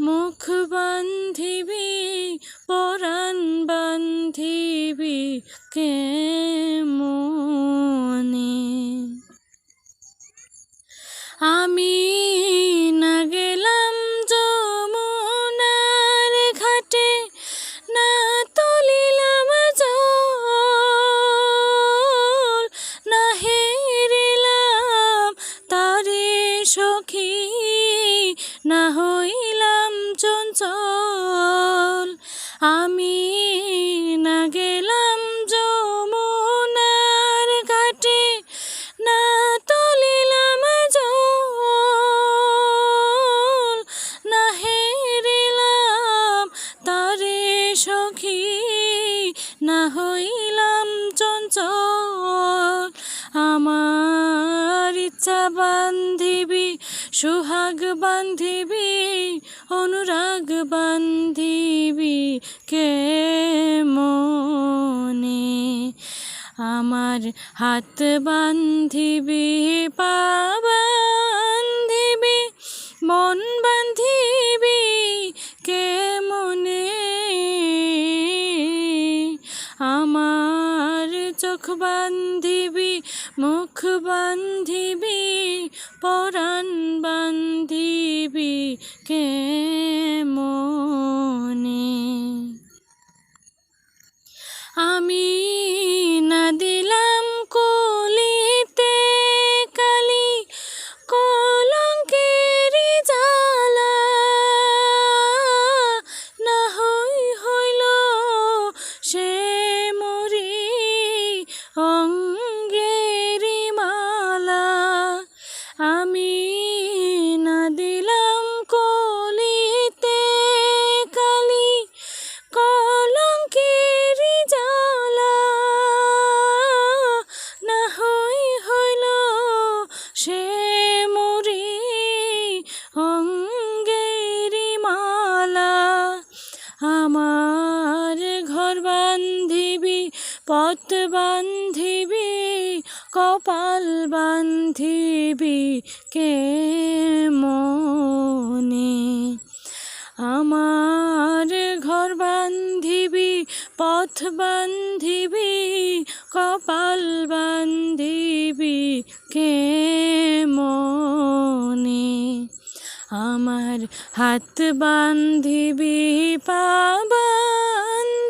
মুখ বান্ধিবি পরাণ বান্ধিবি কে মনে আমি সখী, না হইলাম চঞ্চল। আমার ইচ্ছা বান্ধিবি, সুহাগ বান্ধিবি, অনুরাগ বান্ধিবি, কে মনে? আমার হাত বান্ধিবি, পা বান্ধিবি, মন বান্ধিবি চোখ বান্ধিবি মুখ বান্ধিবি পরাণ বান্ধিবি কে মনে? আমি পথ বান্ধিবি, কপাল বান্ধিবি, কে মনে? আমার ঘর বান্ধিবি, পথ বান্ধিবি, কপাল বান্ধিবি, কে মনে? আমার হাত বান্ধিবি, পা বান্ধিবি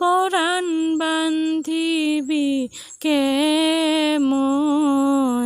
পরাণ বান্ধিবি কে মনে?